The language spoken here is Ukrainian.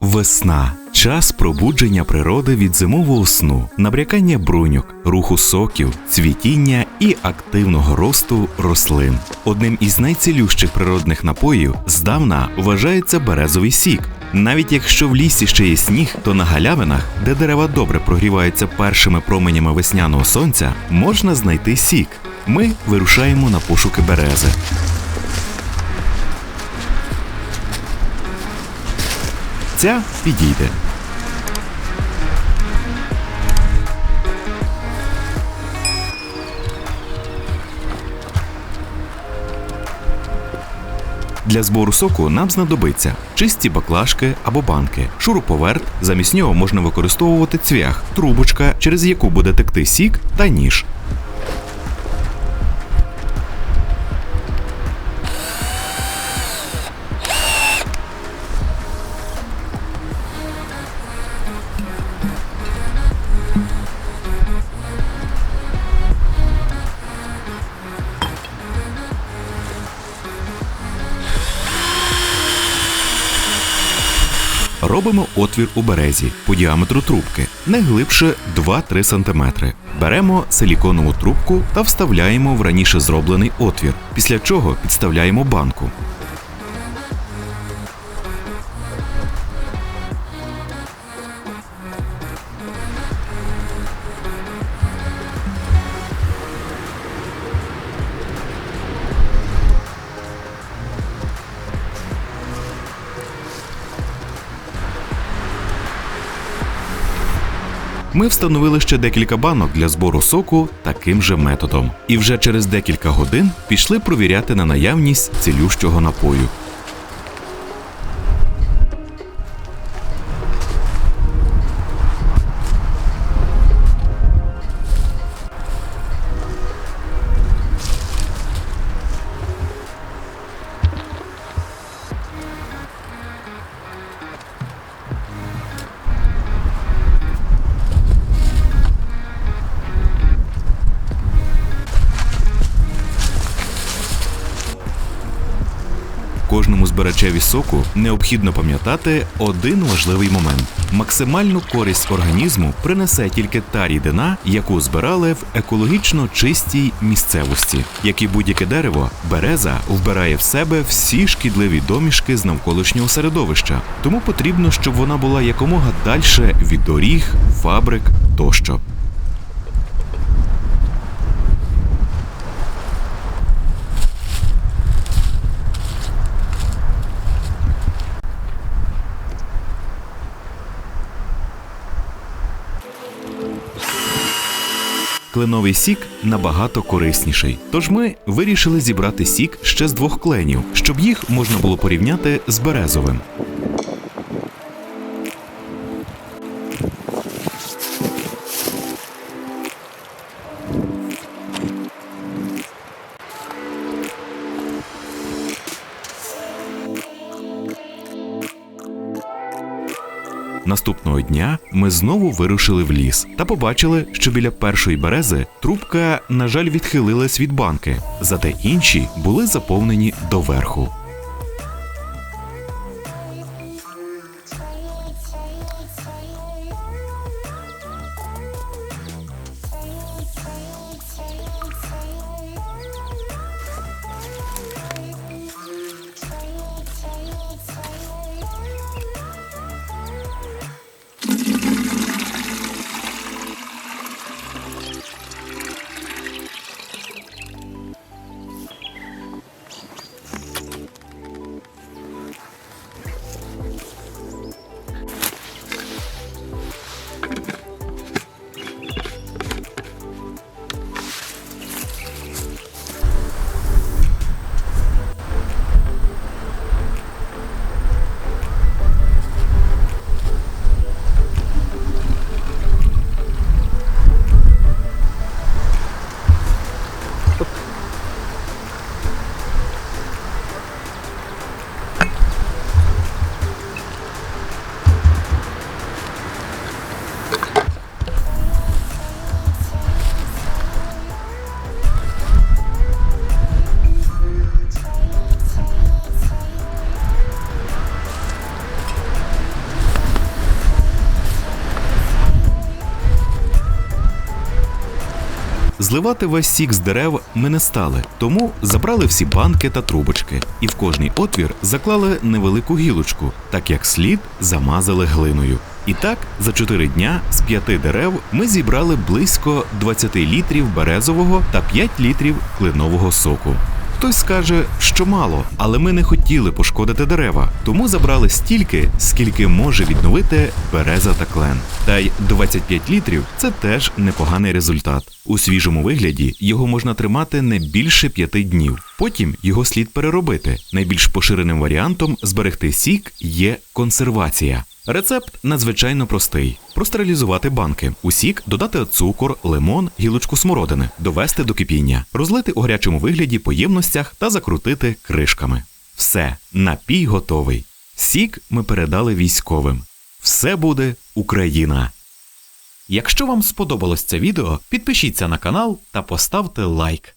Весна час пробудження природи від зимового сну, набрякання бруньок, руху соків, цвітіння і активного росту рослин. Одним із найцілющих природних напоїв здавна вважається березовий сік. Навіть якщо в лісі ще є сніг, то на галявинах, де дерева добре прогріваються першими променями весняного сонця, можна знайти сік. Ми вирушаємо на пошуки берези. Ця підійде. Для збору соку нам знадобиться чисті баклажки або банки, шуруповерт. Замість нього можна використовувати цвях, трубочка, через яку буде текти сік та ніж. Робимо отвір у березі по діаметру трубки, не глибше 2-3 см. Беремо силіконову трубку та вставляємо в раніше зроблений отвір, після чого підставляємо банку. Ми встановили ще декілька банок для збору соку таким же методом. І вже через декілька годин пішли провіряти на наявність цілющого напою. Збирачеві соку необхідно пам'ятати один важливий момент: максимальну користь організму принесе тільки та рідина, яку збирали в екологічно чистій місцевості. Як і будь-яке дерево, береза вбирає в себе всі шкідливі домішки з навколишнього середовища, тому потрібно, щоб вона була якомога дальше від доріг, фабрик тощо. Кленовий сік набагато корисніший. Тож ми вирішили зібрати сік ще з двох кленів, щоб їх можна було порівняти з березовим. Наступного дня ми знову вирушили в ліс та побачили, що біля першої берези трубка, на жаль, відхилилась від банки, зате інші були заповнені доверху. Зливати весь сік з дерев ми не стали, тому забрали всі банки та трубочки, і в кожний отвір заклали невелику гілочку, так як слід замазали глиною. І так, за 4 дня з 5 дерев ми зібрали близько 20 літрів березового та 5 літрів клинового соку. Хтось скаже, що мало, але ми не хотіли пошкодити дерева, тому забрали стільки, скільки може відновити береза та клен. Та й 25 літрів це теж непоганий результат. У свіжому вигляді його можна тримати не більше 5 днів. Потім його слід переробити. Найбільш поширеним варіантом зберегти сік є консервація. Рецепт надзвичайно простий: простерилізувати банки, у сік додати цукор, лимон, гілочку смородини, довести до кипіння, розлити у гарячому вигляді по ємностях та закрутити кришками. Все, напій готовий. Сік ми передали військовим. Все буде Україна. Якщо вам сподобалось це відео, підпишіться на канал та поставте лайк.